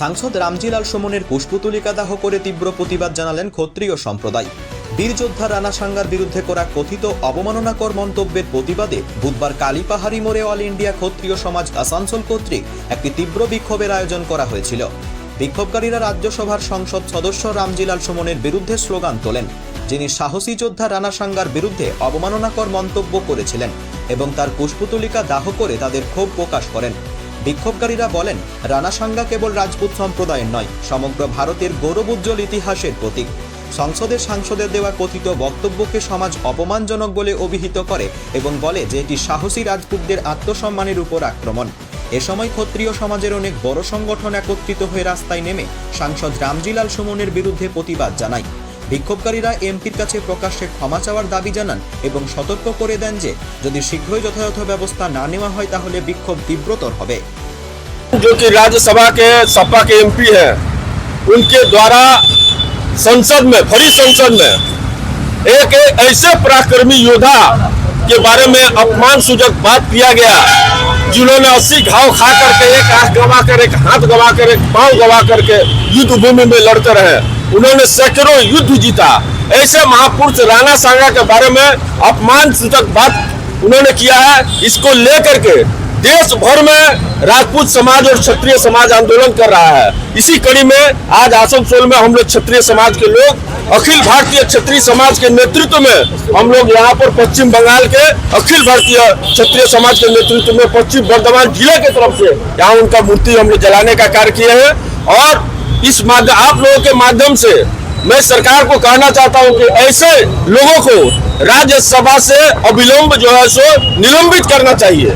সাংসদ রামজিলাল সুমনের পুষ্পতুলিকা দাহ করে তীব্র প্রতিবাদ জানালেন ক্ষত্রিয় সম্প্রদায়। বীরযোদ্ধা রানা সাঙ্গার বিরুদ্ধে করা কথিত অবমাননাকর মন্তব্যের প্রতিবাদে বুধবার কালীপাহাড়ি মোড়ে অল ইন্ডিয়া ক্ষত্রিয় সমাজ আসানসোল কর্তৃক একটি তীব্র বিক্ষোভের আয়োজন করা হয়েছিল। বিক্ষোভকারীরা রাজ্যসভার সংসদ সদস্য রামজিলাল সুমনের বিরুদ্ধে স্লোগান তোলেন। যিনি সাহসী যোদ্ধা রানা সাঙ্গার বিরুদ্ধে অবমাননাকর মন্তব্য করেছিলেন এবং তার পুষ্পতুলিকা দাহ করে তাদের ক্ষোভ প্রকাশ করেন। বিক্ষোভকারীরা বলেন, রানা সাঙ্গা কেবল রাজপুত সম্প্রদায়ের নয়, সমগ্র ভারতের গৌরবোজ্জ্বল ইতিহাসের প্রতীক। সংসদের সাংসদের দেওয়া কথিত বক্তব্যকে সমাজ অপমানজনক বলে অভিহিত করে এবং বলে যে এটি সাহসী রাজপুতদের আত্মসম্মানের উপর আক্রমণ। এ সময় ক্ষত্রিয় সমাজের অনেক বড় সংগঠন একত্রিত হয়ে রাস্তায় নেমে সাংসদ রামজিলাল সুমনের বিরুদ্ধে প্রতিবাদ জানায় বিক্ষোভকারীরা এমপির কাছে প্রকাশ্যে ক্ষমা চাওয়ার দাবি জানান এবং সতর্ক করে দেন যে যদি শীঘ্রই যথাযথ ব্যবস্থা না নেওয়া হয় তাহলে বিক্ষোভ তীব্রতর হবে जो कि राज्यसभा के सपा के एमपी हैं उनके द्वारा संसद में भरी संसद में एक ऐसे पराक्रमी योद्धा के बारे में अपमान सूचक बात किया गया जिन्होंने अस्सी घाव खा करके, एक आँख गवा कर, एक हाथ गवा कर, एक पाँव गवा करके युद्ध भूमि में लड़ते रहे। उन्होंने सैकड़ों युद्ध जीता। ऐसे महापुरुष राणा सांगा के बारे में अपमान सूचक बात उन्होंने किया है। इसको लेकर के देश भर में राजपूत समाज और क्षत्रिय समाज आंदोलन कर रहा है। इसी कड़ी में आज आसनसोल में हम लोग क्षत्रिय समाज के लोग अखिल भारतीय क्षत्रिय समाज के नेतृत्व में हम लोग यहाँ पर पश्चिम बंगाल के अखिल भारतीय क्षत्रिय समाज के नेतृत्व में पश्चिम बर्धमान ज़िले के तरफ़ से यहाँ उनका मूर्ति हम लोग जलाने का कार्य किए हैं। और इस माध्यम आप लोगों के माध्यम से मैं सरकार को कहना चाहता हूँ कि ऐसे लोगों को राज्यसभा से अविलंब जो है सो निलंबित करना चाहिए।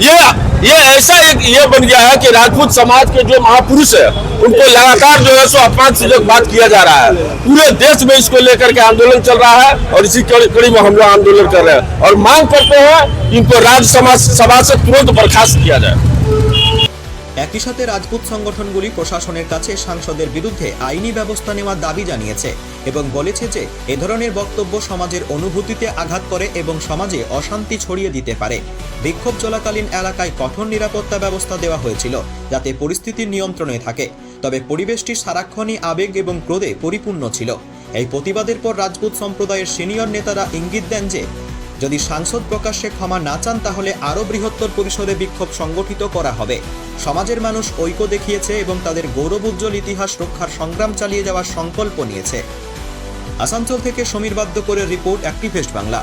ये ये ऐसा एक ये बन गया है कि राजपूत समाज के जो महापुरुष है, उनको लगातार जो है सो अपमान सूचक बात किया जा रहा है। पूरे देश में इसको लेकर के आंदोलन चल रहा है और इसी कड़ी में हम लोग आंदोलन कर रहे हैं। और मांग करते हैं इनको राज्य समाज सभा से तुरंत बर्खास्त किया जाए। একই সাথে রাজপুত সংগঠনগুলি প্রশাসনের কাছে সাংসদের বিরুদ্ধে আইনি ব্যবস্থা নেওয়ার দাবি জানিয়েছে এবং বলেছে যে এ ধরনের বক্তব্য সমাজের অনুভূতিতে আঘাত করে এবং সমাজে অশান্তি ছড়িয়ে দিতে পারে। বিক্ষোভ চলাকালীন এলাকায় কঠোর নিরাপত্তা ব্যবস্থা দেওয়া হয়েছিল, যাতে পরিস্থিতি নিয়ন্ত্রণে থাকে। তবে পরিবেশটি সারাক্ষণই আবেগ এবং ক্রোধে পরিপূর্ণ ছিল। এই প্রতিবাদের পর রাজপুত সম্প্রদায়ের সিনিয়র নেতারা ইঙ্গিত দেন যে যদি সাংসদ প্রকাশ্যে ক্ষমা না চান, তাহলে আরও বৃহত্তর পরিসরে বিক্ষোভ সংগঠিত করা হবে। সমাজের মানুষ ঐক্য দেখিয়েছে এবং তাদের গৌরব উজ্জ্বল ইতিহাস রক্ষার সংগ্রাম চালিয়ে যাওয়ার সংকল্প নিয়েছে। আসানসোল থেকে সমীর বাধ্য করে রিপোর্ট, অ্যাক্টিভেস্ট বাংলা।